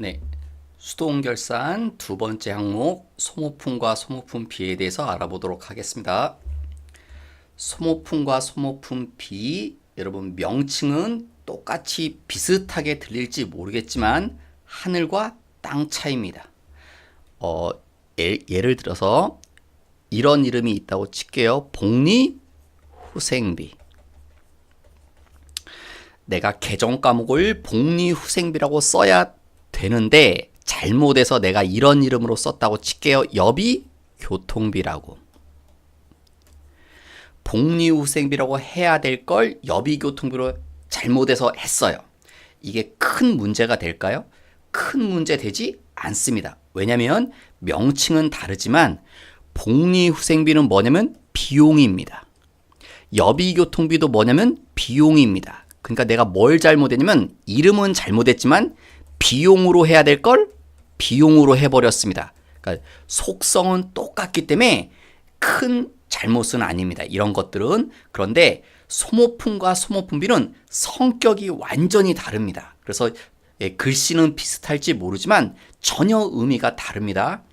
네. 수도옮결산 두 번째 항목 소모품과 소모품 비에 대해서 알아보도록 하겠습니다. 소모품과 소모품 비 여러분 명칭은 똑같이 비슷하게 들릴지 모르겠지만 하늘과 땅 차이입니다. 어, 예, 예를 들어서 이런 이름이 있다고 칠게요. 복리 후생비. 내가 개정 과목을 복리 후생비라고 써야 되는데 잘못해서 내가 이런 이름으로 썼다고 칠게요. 여비 교통비라고. 복리 후생비라고 해야 될 걸 여비 교통비로 잘못해서 했어요. 이게 큰 문제가 될까요? 큰 문제 되지 않습니다. 왜냐면 명칭은 다르지만 복리후생비는 뭐냐면 비용입니다. 여비교통비도 뭐냐면 비용입니다. 그러니까 내가 뭘 잘못했냐면 이름은 잘못했지만 비용으로 해야 될 걸 비용으로 해버렸습니다. 그러니까 속성은 똑같기 때문에 큰 잘못은 아닙니다. 이런 것들은 그런데 소모품과 소모품비는 성격이 완전히 다릅니다. 그래서 예, 글씨는 비슷할지 모르지만 전혀 의미가 다릅니다.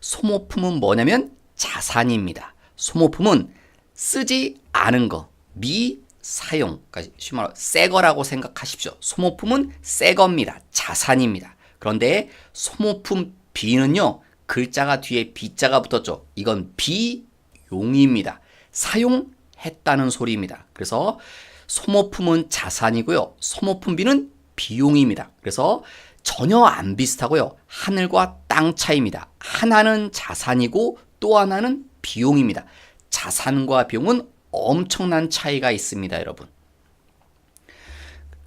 소모품은 뭐냐면 자산입니다. 소모품은 쓰지 않은 거, 미 사용, 그러니까 쉬운 말로 새 거라고 생각하십시오. 소모품은 새 겁니다. 자산입니다. 그런데 소모품 비는요, 글자가 뒤에 비자가 붙었죠. 이건 비용입니다. 사용했다는 소리입니다. 그래서 소모품은 자산이고요. 소모품비는 비용입니다. 그래서 전혀 안 비슷하고요. 하늘과 땅 차이입니다. 하나는 자산이고 또 하나는 비용입니다. 자산과 비용은 엄청난 차이가 있습니다, 여러분.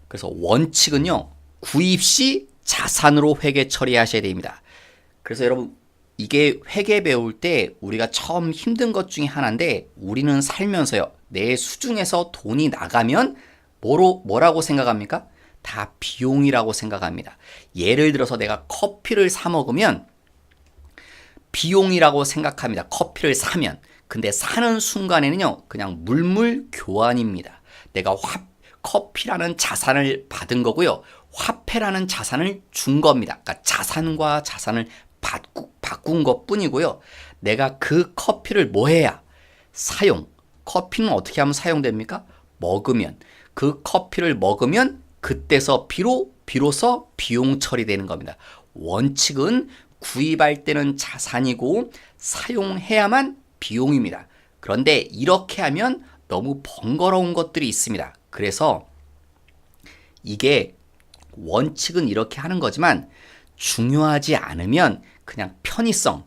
그래서 원칙은요. 구입 시 자산으로 회계 처리하셔야 됩니다. 그래서 여러분 이게 회계 배울 때 우리가 처음 힘든 것 중에 하나인데 우리는 살면서요. 내 수중에서 돈이 나가면 뭐로 뭐라고 생각합니까? 다 비용이라고 생각합니다. 예를 들어서 내가 커피를 사 먹으면 비용이라고 생각합니다. 커피를 사면. 근데 사는 순간에는요, 그냥 물물 교환입니다. 내가 화, 커피라는 자산을 받은 거고요. 화폐라는 자산을 준 겁니다. 그러니까 자산과 자산을 바꾸, 바꾼 것 뿐이고요. 내가 그 커피를 뭐 해야? 사용. 커피는 어떻게 하면 사용됩니까? 먹으면. 그 커피를 먹으면 그때서 비로 비로소 비용 처리되는 겁니다. 원칙은 구입할 때는 자산이고 사용해야만 비용입니다. 그런데 이렇게 하면 너무 번거로운 것들이 있습니다. 그래서 이게 원칙은 이렇게 하는 거지만 중요하지 않으면 그냥 편의성,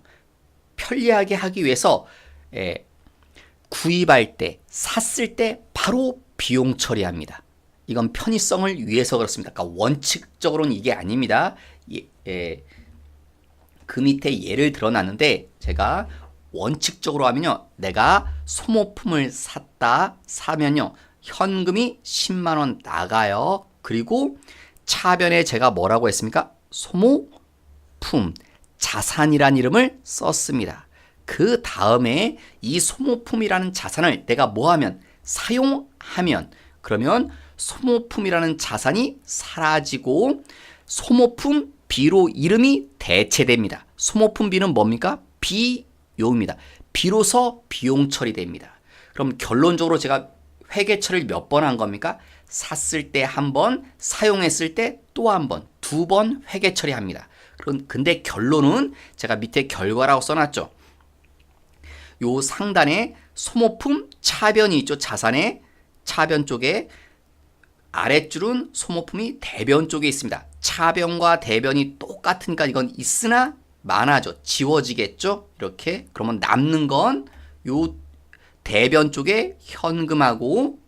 편리하게 하기 위해서 에, 구입할 때, 샀을 때 바로 비용 처리합니다. 이건 편의성을 위해서 그렇습니다. 그러니까 원칙적으로는 이게 아닙니다. 예, 예, 그 밑에 예를 들어놨는데 제가 원칙적으로 하면요. 내가 소모품을 샀다 사면요. 현금이 10만 원 나가요. 그리고 차변에 제가 뭐라고 했습니까? 소모품 자산이란 이름을 썼습니다. 그 다음에 이 소모품이라는 자산을 내가 뭐 하면 사용하면 그러면 소모품이라는 자산이 사라지고 소모품 비로 이름이 대체됩니다. 소모품 비는 뭡니까? 비 용입니다. 비로소 비용 처리됩니다. 그럼 결론적으로 제가 회계 처리를 몇 번 한 겁니까? 샀을 때 한 번, 사용했을 때 또 한 번, 두 번 회계 처리합니다. 그럼 근데 결론은 제가 밑에 결과라고 써놨죠. 요 상단에 소모품 차변이 있죠. 자산의 차변 쪽에 아랫줄은 소모품이 대변 쪽에 있습니다. 차변과 대변이 똑같으니까 이건 있으나 많아져. 지워지겠죠? 이렇게. 그러면 남는 건 요 대변 쪽에 현금하고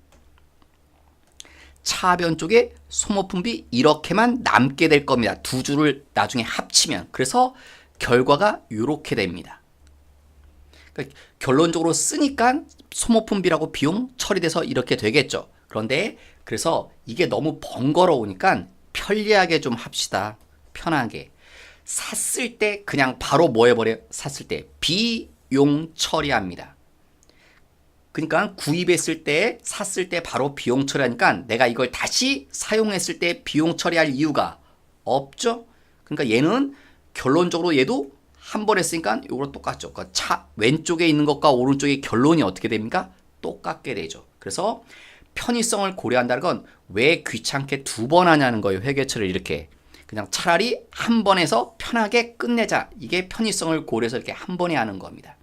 차변 쪽에 소모품비 이렇게만 남게 될 겁니다. 두 줄을 나중에 합치면. 그래서 결과가 이렇게 됩니다. 그러니까 결론적으로 쓰니까 소모품비라고 비용 처리돼서 이렇게 되겠죠. 그런데 그래서 이게 너무 번거로우니까 편리하게 좀 합시다. 편하게. 샀을 때 그냥 바로 뭐 해버려? 샀을 때 비용 처리합니다. 그러니까 구입했을 때 샀을 때 바로 비용 처리하니까 내가 이걸 다시 사용했을 때 비용 처리할 이유가 없죠. 그러니까 얘는 결론적으로 얘도 한 번 했으니까 이거랑 똑같죠. 그러니까 차 왼쪽에 있는 것과 오른쪽의 결론이 어떻게 됩니까? 똑같게 되죠. 그래서 편의성을 고려한다는 건 왜 귀찮게 두 번 하냐는 거예요. 회계처를 이렇게. 그냥 차라리 한 번에서 편하게 끝내자. 이게 편의성을 고려해서 이렇게 한 번에 하는 겁니다.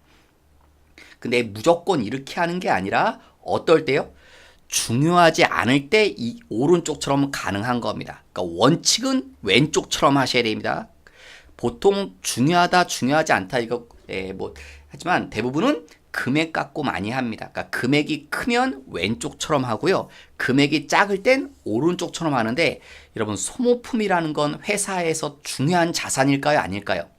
근데 무조건 이렇게 하는 게 아니라 어떨 때요? 중요하지 않을 때 이 오른쪽처럼 가능한 겁니다. 그러니까 원칙은 왼쪽처럼 하셔야 됩니다. 보통 중요하다, 중요하지 않다 이거 예, 뭐 하지만 대부분은 금액 갖고 많이 합니다. 그러니까 금액이 크면 왼쪽처럼 하고요. 금액이 작을 땐 오른쪽처럼 하는데 여러분 소모품이라는 건 회사에서 중요한 자산일까요, 아닐까요?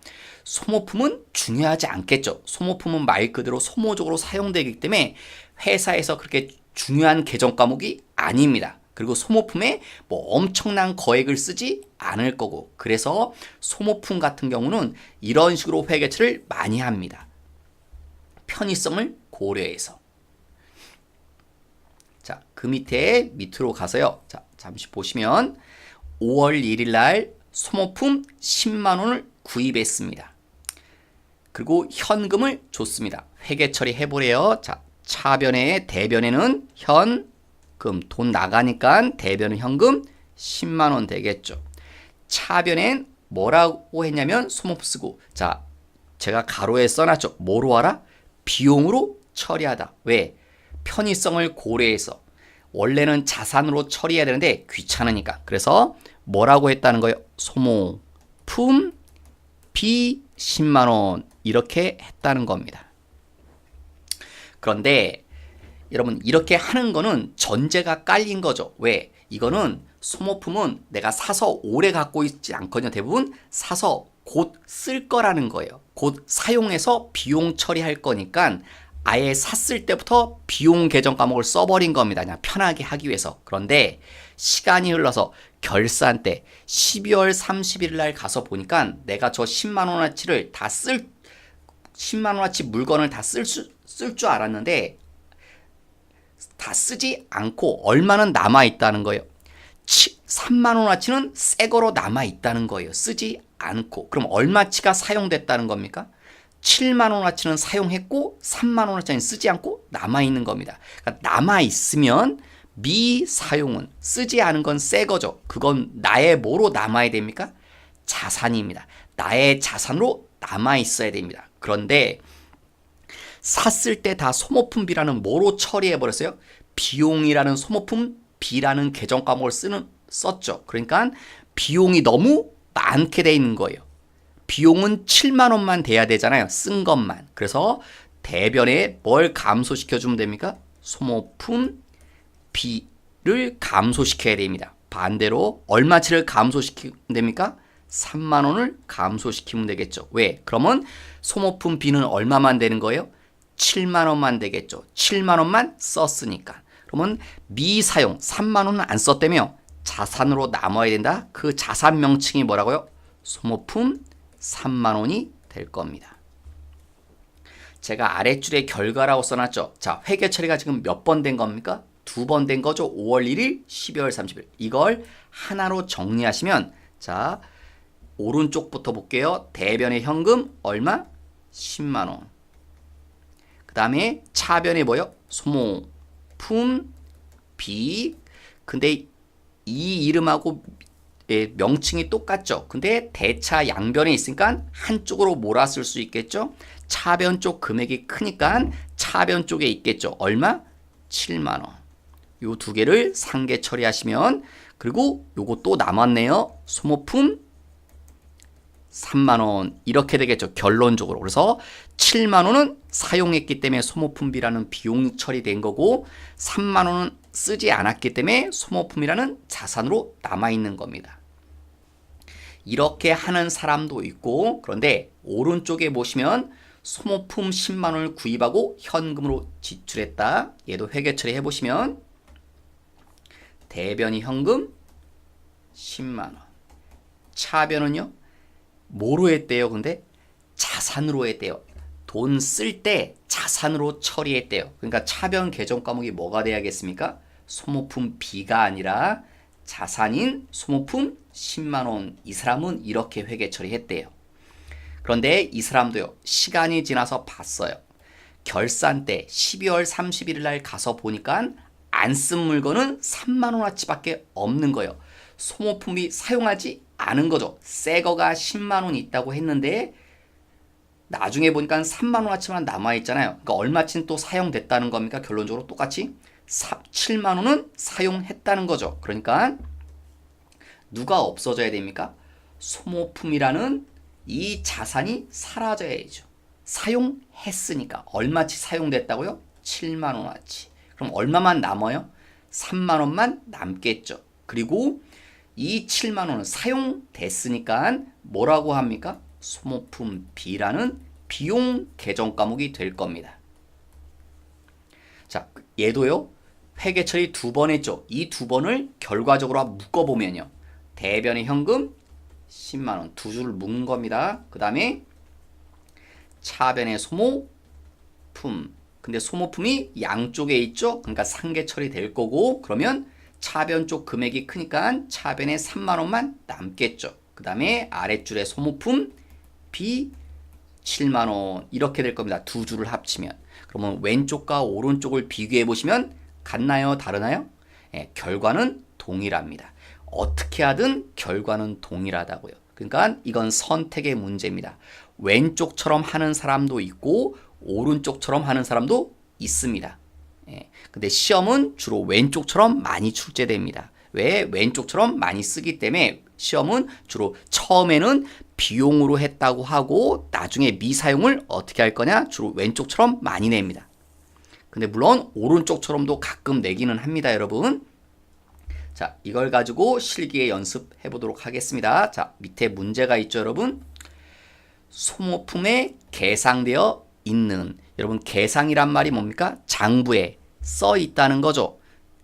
소모품은 중요하지 않겠죠. 소모품은 말 그대로 소모적으로 사용되기 때문에 회사에서 그렇게 중요한 계정 과목이 아닙니다. 그리고 소모품에 뭐 엄청난 거액을 쓰지 않을 거고 그래서 소모품 같은 경우는 이런 식으로 회계처를 많이 합니다. 편의성을 고려해서 자, 그 밑에 밑으로 가서요. 자, 잠시 보시면 5월 1일 날 소모품 10만 원을 구입했습니다. 그리고 현금을 줬습니다. 회계 처리 해 보래요. 자, 차변에 대변에는 현금 돈 나가니까 대변은 현금 10만 원 되겠죠. 차변엔 뭐라고 했냐면 소모품 쓰고 자, 제가 가로에 써놨죠. 뭐로 하라? 비용으로 처리하다. 왜? 편의성을 고려해서 원래는 자산으로 처리해야 되는데 귀찮으니까. 그래서 뭐라고 했다는 거예요? 소모품 비 10만 원 이렇게 했다는 겁니다. 그런데 여러분 이렇게 하는 거는 전제가 깔린 거죠. 왜? 이거는 소모품은 내가 사서 오래 갖고 있지 않거든요. 대부분 사서 곧 쓸 거라는 거예요. 곧 사용해서 비용 처리할 거니까 아예 샀을 때부터 비용 계정 과목을 써버린 겁니다. 그냥 편하게 하기 위해서. 그런데 시간이 흘러서 결산 때 12월 30일 날 가서 보니까 내가 저 10만 원어치를 다 쓸 10만 원어치 물건을 다 쓸 쓸 줄 알았는데 다 쓰지 않고 얼마는 남아 있다는 거예요. 3만 원어치는 새 거로 남아 있다는 거예요. 쓰지 않고. 그럼 얼마치가 사용됐다는 겁니까? 7만 원어치는 사용했고 3만 원어치는 쓰지 않고 남아 있는 겁니다. 그러니까 남아 있으면 미사용은 쓰지 않은 건 새 거죠. 그건 나의 뭐로 남아야 됩니까? 자산입니다. 나의 자산으로 남아 있어야 됩니다. 그런데 샀을 때 다 소모품비라는 뭐로 처리해 버렸어요? 비용이라는 소모품 비라는 계정 과목을 쓰는 썼죠. 그러니까 비용이 너무 많게 돼 있는 거예요. 비용은 7만 원만 돼야 되잖아요. 쓴 것만. 그래서 대변에 뭘 감소시켜 주면 됩니까? 소모품 비를 감소시켜야 됩니다. 반대로 얼마치를 감소시키면 됩니까? 3만 원을 감소시키면 되겠죠. 왜? 그러면 소모품 비는 얼마만 되는 거예요? 7만 원만 되겠죠. 7만 원만 썼으니까. 그러면 미사용 3만 원은 안 썼다며 자산으로 남아야 된다. 그 자산 명칭이 뭐라고요? 소모품 3만 원이 될 겁니다. 제가 아랫줄에 결과라고 써놨죠. 자, 회계 처리가 지금 몇 번 된 겁니까? 두 번 된 거죠. 5월 1일, 12월 30일. 이걸 하나로 정리하시면 자, 오른쪽부터 볼게요. 대변의 현금 얼마? 10만 원. 그 다음에 차변에 뭐요? 소모품 비. 근데 이 이름하고 예, 명칭이 똑같죠. 근데 대차 양변에 있으니까 한쪽으로 몰았을 수 있겠죠. 차변 쪽 금액이 크니까 차변 쪽에 있겠죠. 얼마? 7만 원. 요 두 개를 상계 처리하시면 그리고 요거 또 남았네요. 소모품 3만 원 이렇게 되겠죠. 결론적으로. 그래서 7만 원은 사용했기 때문에 소모품비라는 비용 처리된 거고 3만 원은 쓰지 않았기 때문에 소모품이라는 자산으로 남아 있는 겁니다. 이렇게 하는 사람도 있고 그런데 오른쪽에 보시면 소모품 10만 원을 구입하고 현금으로 지출했다. 얘도 회계 처리해 보시면 대변이 현금 10만 원. 차변은요? 뭐로 했대요? 근데 자산으로 했대요. 돈 쓸 때 자산으로 처리했대요. 그러니까 차변 계정 과목이 뭐가 돼야겠습니까? 소모품 B가 아니라 자산인 소모품 10만 원. 이 사람은 이렇게 회계 처리했대요. 그런데 이 사람도요. 시간이 지나서 봤어요. 결산 때 12월 31일 날 가서 보니까 안 쓴 물건은 3만 원어치밖에 없는 거예요. 소모품이 사용하지 않은 거죠. 새 거가 10만 원 있다고 했는데 나중에 보니까 3만 원어치만 남아 있잖아요. 그러니까 얼마치는 또 사용됐다는 겁니까? 결론적으로 똑같이 7만 원은 사용했다는 거죠. 그러니까 누가 없어져야 됩니까? 소모품이라는 이 자산이 사라져야죠. 사용했으니까 얼마치 사용됐다고요? 7만 원어치. 그럼 얼마만 남아요? 3만 원만 남겠죠. 그리고 이 7만 원은 사용됐으니까 뭐라고 합니까? 소모품 B라는 비용 계정 과목이 될 겁니다. 자, 얘도요. 회계 처리 두 번 했죠. 이 두 번을 결과적으로 묶어 보면요. 대변의 현금 10만 원 두 줄을 묶은 겁니다. 그다음에 차변의 소모품. 근데 소모품이 양쪽에 있죠. 그러니까 상계 처리 될 거고 그러면 차변 쪽 금액이 크니까 차변에 3만 원만 남겠죠. 그 다음에 아랫줄에 소모품 B 7만 원 이렇게 될 겁니다. 두 줄을 합치면. 그러면 왼쪽과 오른쪽을 비교해 보시면 같나요? 다르나요? 예, 결과는 동일합니다. 어떻게 하든 결과는 동일하다고요. 그러니까 이건 선택의 문제입니다. 왼쪽처럼 하는 사람도 있고 오른쪽처럼 하는 사람도 있습니다. 예, 근데 시험은 주로 왼쪽처럼 많이 출제됩니다. 왜? 왼쪽처럼 많이 쓰기 때문에 시험은 주로 처음에는 비용으로 했다고 하고 나중에 미사용을 어떻게 할 거냐? 주로 왼쪽처럼 많이 냅니다. 근데 물론 오른쪽처럼도 가끔 내기는 합니다, 여러분. 자, 이걸 가지고 실기에 연습해 보도록 하겠습니다. 자, 밑에 문제가 있죠, 여러분. 소모품에 계상되어 있는 여러분 계상이란 말이 뭡니까? 장부에 써 있다는 거죠.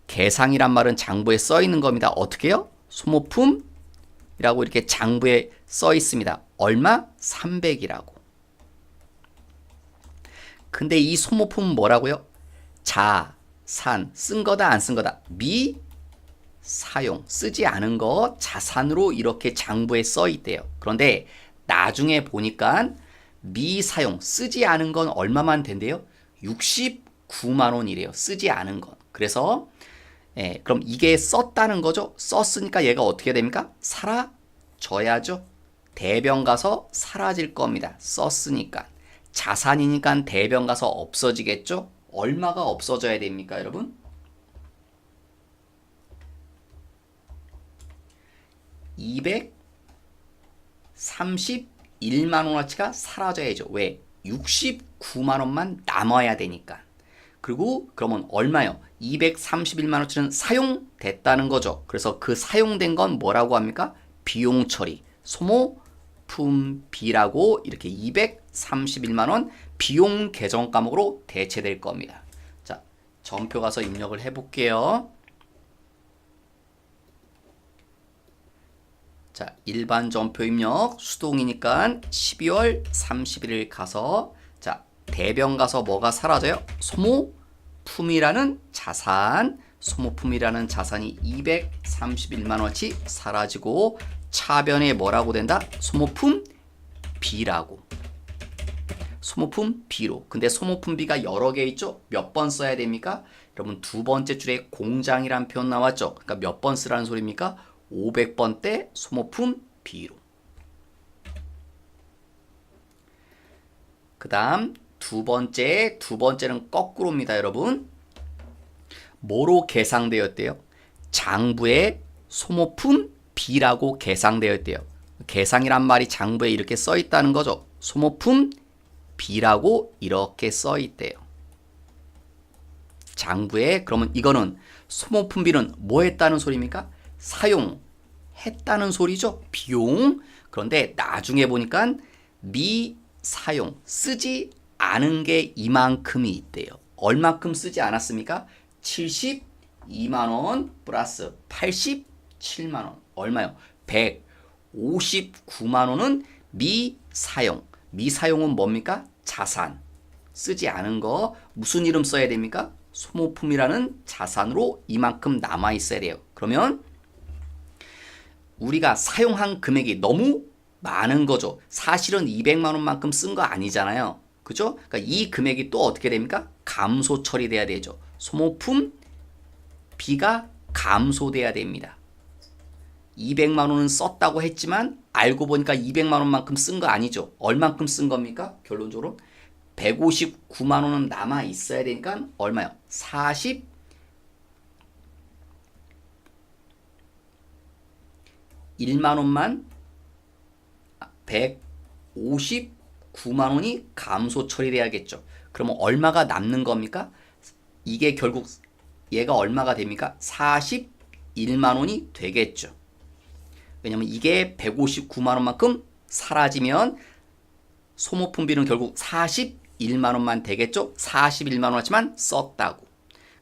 계상이란 말은 장부에 써 있는 겁니다. 어떻게요? 소모품이라고 이렇게 장부에 써 있습니다. 얼마? 300이라고. 근데 이 소모품은 뭐라고요? 자, 산, 쓴 거다, 안 쓴 거다. 미, 사용, 쓰지 않은 거 자산으로 이렇게 장부에 써 있대요. 그런데 나중에 보니까 미사용, 쓰지 않은 건 얼마만 된대요? 69만 원이래요. 쓰지 않은 건. 그래서 예, 그럼 이게 썼다는 거죠. 썼으니까 얘가 어떻게 됩니까? 사라져야죠. 대변 가서 사라질 겁니다. 썼으니까. 자산이니까 대변 가서 없어지겠죠? 얼마가 없어져야 됩니까, 여러분? (231만 원 어치가 사라져야죠. 왜? 69만 원만 남아야 되니까. 그리고 그러면 얼마요? 231만 원어치는 사용됐다는 거죠. 그래서 그 사용된 건 뭐라고 합니까? 비용 처리, 소모 품비라고 이렇게 231만 원 비용 계정 과목으로 대체될 겁니다. 자, 전표 가서 입력을 해 볼게요. 자, 일반 전표 입력 수동이니까 12월 31일 가서 자, 대변 가서 뭐가 사라져요? 소모 품이라는 자산, 소모품이라는 자산이 231만 원치 사라지고 차변에 뭐라고 된다? 소모품 B라고. 소모품 B로. 근데 소모품 B가 여러 개 있죠? 몇 번 써야 됩니까? 여러분 두 번째 줄에 공장이란 표현 나왔죠? 그러니까 몇 번 쓰라는 소리입니까? 500번 대 소모품 B로. 그 다음 두 번째, 두 번째는 거꾸로입니다, 여러분. 뭐로 계상되었대요? 장부에 소모품 B라고 계상되었대요. 계상이란 말이 장부에 이렇게 써 있다는 거죠. 소모품 B라고 이렇게 써 있대요. 장부에 그러면 이거는 소모품 B는 뭐 했다는 소리입니까? 사용했다는 소리죠. 비용. 그런데 나중에 보니까 미사용 쓰지 않은 게 이만큼이 있대요. 얼마큼 쓰지 않았습니까? 72만 원 플러스 87만 원. 얼마요? 159만 원은 미사용. 미사용은 뭡니까? 자산. 쓰지 않은 거 무슨 이름 써야 됩니까? 소모품이라는 자산으로 이만큼 남아 있어야 돼요. 그러면 우리가 사용한 금액이 너무 많은 거죠. 사실은 200만 원만큼 쓴 거 아니잖아요. 그죠? 그러니까 이 금액이 또 어떻게 됩니까? 감소 처리돼야 되죠. 소모품 비가 감소돼야 됩니다. 200만 원은 썼다고 했지만 알고 보니까 200만 원만큼 쓴 거 아니죠. 얼만큼 쓴 겁니까? 결론적으로 159만 원은 남아 있어야 되니까 얼마요? 40 1만 원만 159만 원이 감소 처리돼야겠죠. 그러면 얼마가 남는 겁니까? 이게 결국 얘가 얼마가 됩니까? 41만 원이 되겠죠. 왜냐면 이게 159만 원만큼 사라지면 소모품비는 결국 41만 원만 되겠죠? 41만 원이지만 썼다고.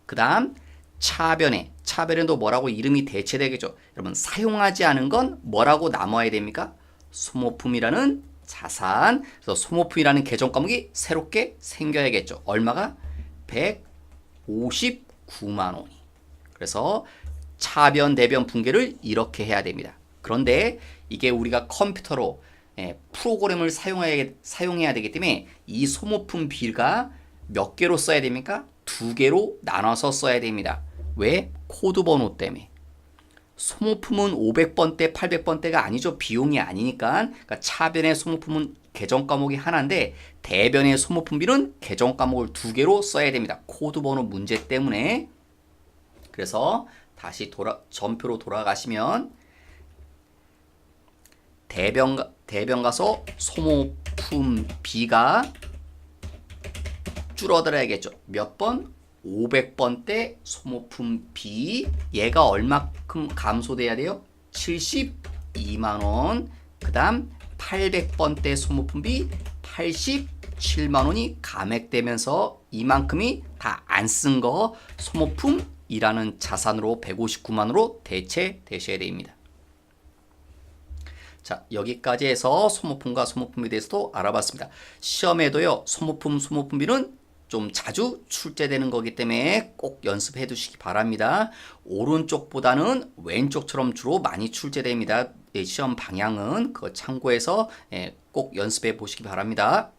그 다음 차변에 차변에도 뭐라고 이름이 대체되겠죠? 여러분 사용하지 않은 건 뭐라고 남아야 됩니까? 소모품이라는 자산. 그래서 소모품이라는 계정 과목이 새롭게 생겨야겠죠. 얼마가? 159만 원이. 그래서 차변 대변 분계를 이렇게 해야 됩니다. 그런데 이게 우리가 컴퓨터로 예, 프로그램을 사용해야, 사용해야 되기 때문에 이 소모품 비가 몇 개로 써야 됩니까? 두 개로 나눠서 써야 됩니다. 왜? 코드 번호 때문에. 소모품은 500번대, 800번대가 아니죠. 비용이 아니니까. 그러니까 차변의 소모품은 계정 과목이 하나인데 대변의 소모품비는 계정 과목을 두 개로 써야 됩니다. 코드 번호 문제 때문에. 그래서 다시 돌아 전표로 돌아가시면 대변 가- 대변 가서 소모품 비가 줄어들어야겠죠. 몇 번? 500번대 소모품 비 얘가 얼마큼 감소돼야 돼요? 72만 원. 그 다음 800번대 소모품 비 87만 원이 감액되면서 이만큼이 다 안 쓴 거 소모품이라는 자산으로 159만으로 대체 되셔야 됩니다. 자, 여기까지 해서 소모품과 소모품에 대해서도 알아봤습니다. 시험에도요, 소모품, 소모품비는 좀 자주 출제되는 거기 때문에 꼭 연습해 두시기 바랍니다. 오른쪽보다는 왼쪽처럼 주로 많이 출제됩니다. 예, 시험 방향은 그거 참고해서 예, 꼭 연습해 보시기 바랍니다.